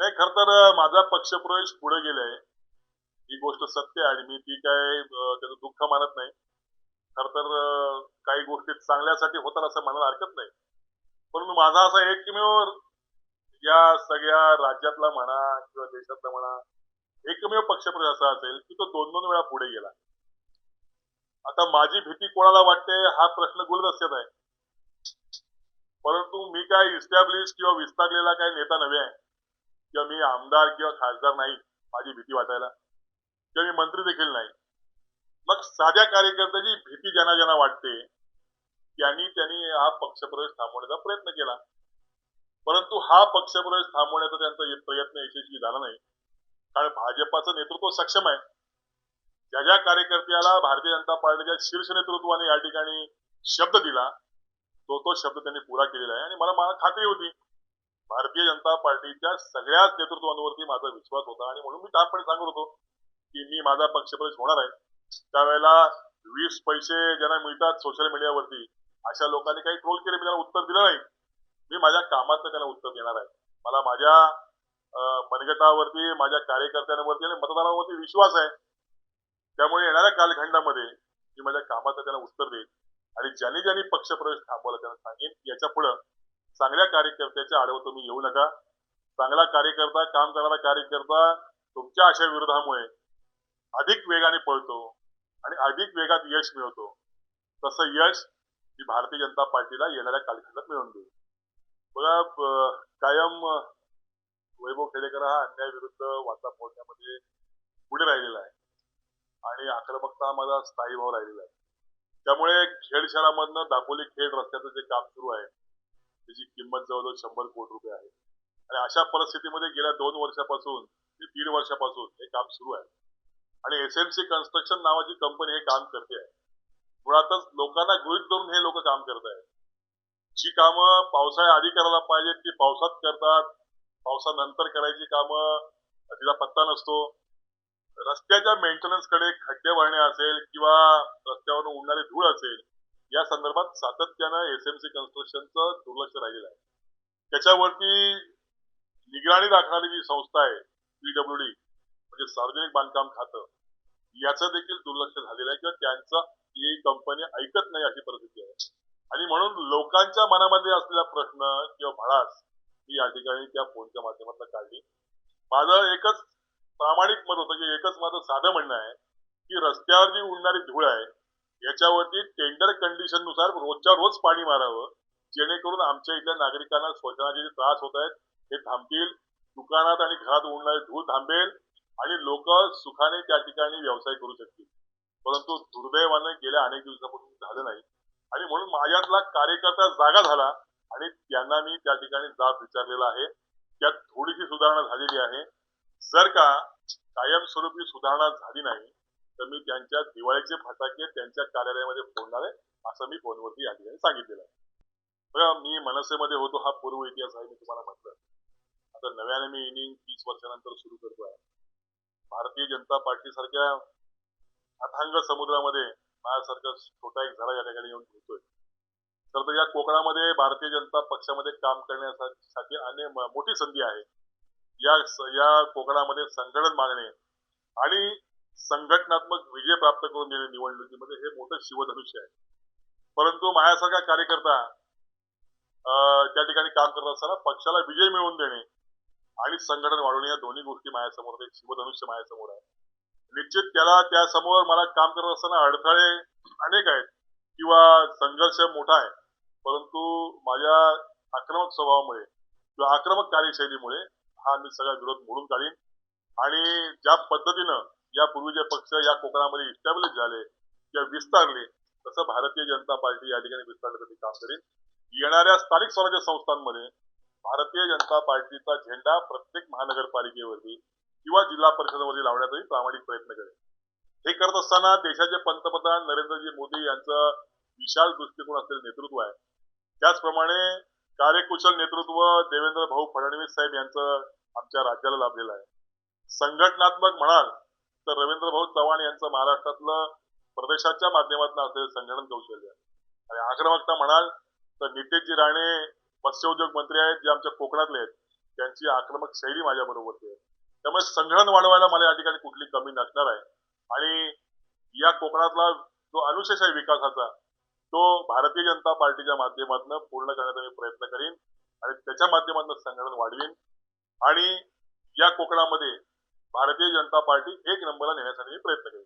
नाही खर तर माझा पक्षप्रवेश पुढे गेलाय. ही गोष्ट सत्य आहे आणि मी ती काय त्याचं दुःख मानत नाही. खर तर काही गोष्टी चांगल्यासाठी होतात असं म्हणायला हरकत नाही. परंतु माझा असा एकमेव या सगळ्या राज्यातला म्हणा किंवा देशातला म्हणा एकमेव पक्षप्रवेश असा असेल की तो दोन दोन वेळा पुढे गेला. आता माझी भीती कोणाला वाटते हा प्रश्न गुलदस्त्यात आहे. परंतु मी काय इस्टॅब्लिश किंवा विस्तारलेला काय नेता नव्हे. आहे आमदार किंवा खासदार नाही माझी भीती वाटायला. किंवा मी मंत्री देखील नाही. मग साध्या कार्यकर्त्याची भीती ज्यांना ज्यांना वाटते त्यांनी त्यांनी हा पक्षप्रवेश थांबवण्याचा प्रयत्न केला. परंतु हा पक्षप्रवेश थांबवण्याचा त्यांचा प्रयत्न यशस्वी झाला नाही. कारण भाजपाचं नेतृत्व सक्षम आहे. ज्या ज्या कार्यकर्त्याला भारतीय जनता पार्टीच्या शीर्ष नेतृत्वाने या ठिकाणी शब्द दिला तो तो शब्द त्यांनी पुरा केलेला आहे. आणि मला मला खात्री होती. भारतीय जनता पार्टीच्या सगळ्याच नेतृत्वांवरती माझा विश्वास होता. आणि म्हणून मी ठामपणे सांगत होतो की मी माझा पक्षप्रवेश होणार आहे. त्यावेळेला वीस पैसे ज्यांना मिळतात सोशल मीडियावरती अशा लोकांनी काही ट्रोल केले मी त्यांना उत्तर दिलं नाही. मी माझ्या कामात त्यांना उत्तर देणार आहे. मला माझ्या अं, मनगटावरती माझ्या कार्यकर्त्यांवरती आणि मतदारांवरती विश्वास आहे. त्यामुळे येणाऱ्या कालखंडामध्ये मी माझ्या कामाचं त्यांना उत्तर देईन. आणि ज्यांनी ज्यांनी पक्षप्रवेश थांबवला त्यांना सांगेन की याच्या पुढं चांगल्या कार्यकर्त्याच्या आडवं तुम्ही येऊ नका. चांगला कार्यकर्ता काम करणारा कार्यकर्ता तुमच्या अशा विरोधामुळे अधिक वेगाने पळतो आणि अधिक वेगात यश मिळवतो. तसं यश मी भारतीय जनता पार्टीला येणाऱ्या कालखंडात मिळवून देईल. बघा कायम वैभव खेडेकर हा अन्यायाविरुद्ध वाचा फोडण्यामध्ये पुढे राहिलेला आहे. आणि आक्रमकता माझा स्थायी भाव राहिलेला आहे. त्यामुळे खेड शहरामधनं दापोली खेड रस्त्याचं जे काम सुरू आहे त्याची किंमत जवळजवळ शंभर कोटी रुपये आहे. आणि अशा परिस्थितीमध्ये गेल्या दोन वर्षापासून ते दीड वर्षापासून हे काम सुरू आहे. आणि एस एम सी कन्स्ट्रक्शन नावाची कंपनी हे काम करते आहे. मुळातच लोकांना गृहित धरून हे लोक काम करत आहेत. जी कामं पावसाळ्या आधी करायला पाहिजेत ती पावसात करतात. पावसानंतर करायची कामं तिला पत्ता नसतो. रस्त्याच्या मेंटेनन्सकडे खड्डे भरणे असेल किंवा रस्त्यावरून उडणारी धूळ असेल संदर्भात सातत्यानं एसएमसी कन्स्ट्रक्शनचं दुर्लक्ष राहिलेलं आहे. त्याच्यावरती निगराणी राखणारी जी संस्था आहे पीडब्ल्यूडी म्हणजे सार्वजनिक बांधकाम खातं याचं देखील दुर्लक्ष झालेलं आहे किंवा त्यांचा ही कंपनी ऐकत नाही अशी परिस्थिती आहे. आणि म्हणून लोकांच्या मनामध्ये असलेला प्रश्न किंवा भडास मी या ठिकाणी त्या फोनच्या माध्यमातून काढली. माझं एकच प्रामाणिक मत होतं की एकच माझं साधं म्हणणं आहे की रस्त्यावर जी उडणारी धूळ आहे त्याच्यावरती टेंडर कंडिशननुसार रोजच्या रोज पाणी मारावं जेणेकरून आमच्या इथल्या नागरिकांना श्वसनाचे जे त्रास होत आहेत हे थांबतील दुकानात आणि घरात उडणारे धूळ थांबेल आणि लोक सुखाने त्या ठिकाणी व्यवसाय करू शकतील. परंतु दुर्दैवानं गेल्या अनेक दिवसापासून झालं नाही. आणि म्हणून माझ्यातला कार्यकर्ता जागा झाला आणि त्यांना मी त्या ठिकाणी जाब विचारलेला आहे. त्यात थोडीशी सुधारणा झालेली आहे. जर का कायमस्वरूपी सुधारणा झाली नाही तर मी त्यांच्या दिवाळीचे फटाके त्यांच्या कार्यालयामध्ये फोडणार आहे असं मी फोनवरती या ठिकाणी सांगितलेलं आहे. बघा मी मनसेमध्ये होतो हा पूर्व इतिहास आहे मी तुम्हाला म्हटलं. आता नव्याने मी इनिंग तीस वर्षानंतर सुरू करतो आहे. भारतीय जनता पार्टी सारख्या अथांग समुद्रामध्ये माझ्यासारखा छोटा एक झरा या ठिकाणी येऊन ठेवतोय. तर या कोकणामध्ये भारतीय जनता पक्षामध्ये काम करण्यासाठी अनेक मोठी संधी आहे. या या कोकणामध्ये संघटन मागणे आणि संघटनात्मक विजय प्राप्त करून देणे निवडणुकीमध्ये हे मोठं शिवधनुष्य आहे परंतु माझ्यासारखा कार्यकर्ता अं, त्या ठिकाणी काम करत असताना पक्षाला विजय मिळवून देणे आणि संघटन वाढवणे या दोन्ही गोष्टी माझ्यासमोर आहेत. एक शिवधनुष्य माझ्यासमोर आहे निश्चित त्याला त्यासमोर मला काम करत असताना अडथळे अनेक आहेत किंवा संघर्ष मोठा आहे परंतु माझ्या आक्रमक स्वभावामुळे किंवा आक्रमक कार्यशैलीमुळे हा मी सगळा विरोध मोडून काढीन आणि ज्या पद्धतीनं यापूर्वीचे पक्ष या कोकणामध्ये इस्टॅब्लिश झाले किंवा विस्तारले तसं भारतीय जनता पार्टी या ठिकाणी विस्तारण्यासाठी काम करेल येणाऱ्या स्थानिक स्वराज्य संस्थांमध्ये भारतीय जनता पार्टीचा झेंडा प्रत्येक महानगरपालिकेवरती किंवा जिल्हा परिषदेवरती लावण्याचाही प्रामाणिक प्रयत्न करेल. हे करत असताना देशाचे पंतप्रधान नरेंद्रजी मोदी यांचं विशाल दृष्टिकोन असलेलं नेतृत्व आहे. त्याचप्रमाणे कार्यकुशल नेतृत्व देवेंद्र भाऊ फडणवीस साहेब यांचं आमच्या राज्याला लाभलेलं आहे. संघटनात्मक म्हणाल तर रवींद्र भाऊ चव्हाण यांचं महाराष्ट्रातलं प्रदेशाच्या माध्यमातून असलेलं संघटन कौशल्य. आहे आणि आक्रमकता म्हणाल तर नितेशजी राणे मत्स्योद्योग मंत्री आहेत जे आमच्या कोकणातले आहेत. त्यांची आक्रमक शैली माझ्या बरोबरची आहे. त्यामुळे संघटन वाढवायला मला या ठिकाणी कुठली कमी नसणार आहे. आणि या कोकणातला जो अनुशेष आहे विकासाचा तो भारतीय जनता पार्टीच्या माध्यमातून पूर्ण करण्याचा मी प्रयत्न करीन. आणि त्याच्या माध्यमातून संघटन वाढवीन. आणि या कोकणामध्ये भारतीय जनता पार्टी एक नंबरला नेण्यासाठी मी प्रयत्न करेन